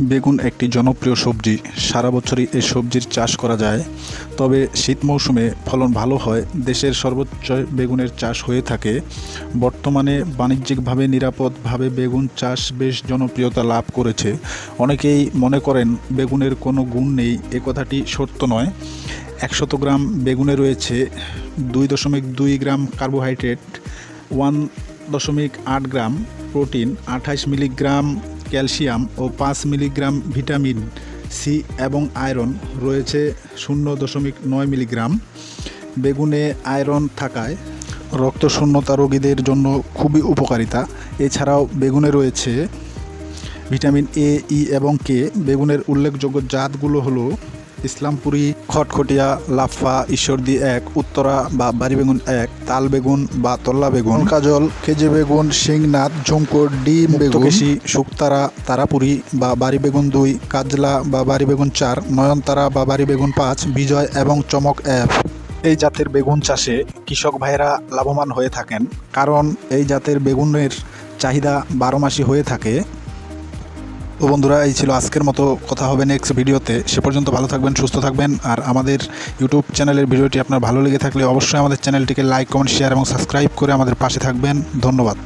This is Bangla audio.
বেগুন একটি জনপ্রিয় সবজি। সারা বছরই এই সবজির চাষ করা যায়। তবে শীত মৌসুমে ফলন ভালো হয়, দেশের সর্বোচ্চ বেগুনের চাষ হয়ে থাকে। বর্তমানে বাণিজ্যিকভাবে নিরাপদভাবে বেগুন চাষ বেশ জনপ্রিয়তা লাভ করেছে। অনেকেই মনে করেন বেগুনের কোনো গুণ নেই, এ কথাটি সত্য নয়। একশত গ্রাম বেগুনে রয়েছে দুই দশমিক দুই গ্রাম কার্বোহাইড্রেট, ওয়ান দশমিক আট গ্রাম প্রোটিন আঠাশ মিলিগ্রাম ক্যালসিয়াম ও পাঁচ মিলিগ্রাম ভিটামিন সি এবং আয়রন রয়েছে শূন্য দশমিক নয় মিলিগ্রাম। বেগুনে আয়রন থাকায় রক্ত শূন্যতা রোগীদের জন্য খুবই উপকারিতা। এছাড়াও বেগুনে রয়েছে ভিটামিন এ, ই এবং কে। বেগুনের উল্লেখযোগ্য জাতগুলো হলো ইসলামপুরি খটখটিয়া লাফা ঈশ্বরদী এক উত্তরা বা বাড়ি বেগুন এক তাল বেগুন বা তল্লা বেগুন কাজল কেজে বেগুন শিংনাথ ঝুমকোর ডিম বেগুন শুকতারা তারাপুরি বা বাড়ি বেগুন দুই কাজলা বা বাড়ি বেগুন চার নয়নতারা বা বাড়ি বেগুন পাঁচ বিজয় এবং চমক এক। এই জাতের বেগুন চাষে কৃষক ভাইয়েরা লাভবান হয়ে থাকেন কারণ এই জাতের বেগুনের চাহিদা বারো মাসই হয়ে থাকে। তো বন্ধুরা, এই ছিল আজকের মতো কথা হবে নেক্সট ভিডিওতে। সে পর্যন্ত ভালো থাকবেন, সুস্থ থাকবেন, আর আমাদের ইউটিউব চ্যানেলের ভিডিওটি আপনার ভালো লেগে থাকলে অবশ্যই আমাদের চ্যানেলটিকে লাইক কমেন্ট শেয়ার এবং সাবস্ক্রাইব করে আমাদের পাশে থাকবেন। ধন্যবাদ।